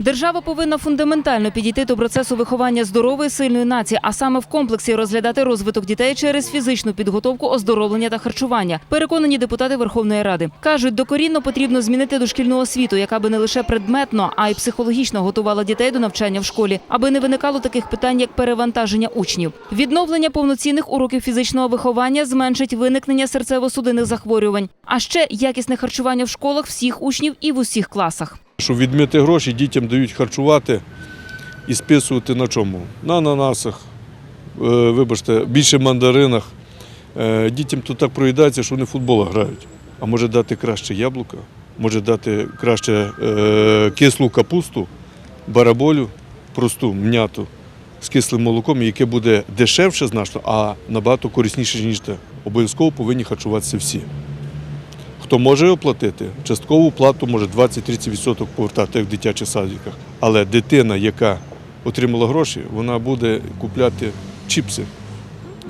Держава повинна фундаментально підійти до процесу виховання здорової сильної нації, а саме в комплексі розглядати розвиток дітей через фізичну підготовку, оздоровлення та харчування. Переконані депутати Верховної Ради кажуть, докорінно потрібно змінити дошкільну освіту, яка би не лише предметно, а й психологічно готувала дітей до навчання в школі, аби не виникало таких питань, як перевантаження учнів. Відновлення повноцінних уроків фізичного виховання зменшить виникнення серцево-судинних захворювань, а ще якісне харчування в школах всіх учнів і в усіх класах. Щоб відмити гроші, дітям дають харчувати і списувати на чому? На ананасах, е, вибачте, більше мандаринах. Е, Дітям тут так проїдається, що вони в футбол грають. А може дати краще яблука, може дати краще е, кислу капусту, бараболю, просту м'яту з кислим молоком, яке буде дешевше значно, а набагато корисніше, ніж те. Обов'язково повинні харчуватися всі. Хто може оплатити, часткову плату може 20-30% повертати, в дитячих садиках. Але дитина, яка отримала гроші, вона буде купляти чіпси.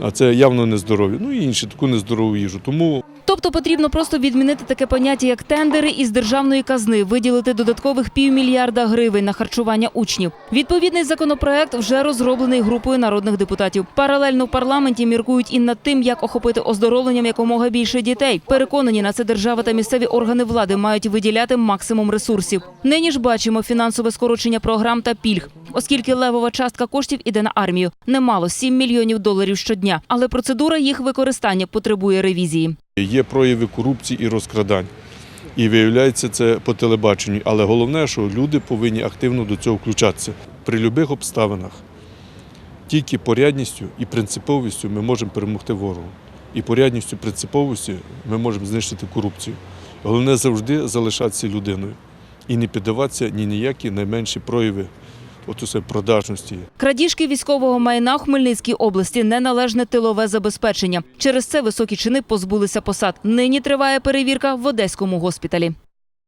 А це явно нездорові. Ну і іншу таку нездорову їжу. Тому Тобто потрібно просто відмінити таке поняття, як тендери із державної казни, виділити додаткових півмільярда гривень на харчування учнів. Відповідний законопроект вже розроблений групою народних депутатів. Паралельно в парламенті міркують і над тим, як охопити оздоровленням якомога більше дітей. Переконані на це держава та місцеві органи влади мають виділяти максимум ресурсів. Нині ж бачимо фінансове скорочення програм та пільг, оскільки левова частка коштів іде на армію. Немало 7 мільйонів доларів щодня, але процедура їх використання потребує ревізії. є прояви корупції і розкрадань. І виявляється це по телебаченню. Але головне, що люди повинні активно до цього включатися. При будь-яких обставинах тільки порядністю і принциповістю ми можемо перемогти ворогу. І порядністю, принциповістю ми можемо знищити корупцію. Головне завжди залишатися людиною і не піддаватися ні ніякі найменші прояви усе продажності. Крадіжки військового майна в Хмельницькій області неналежне тилове забезпечення. Через це високі чини позбулися посад. Нині триває перевірка в одеському госпіталі.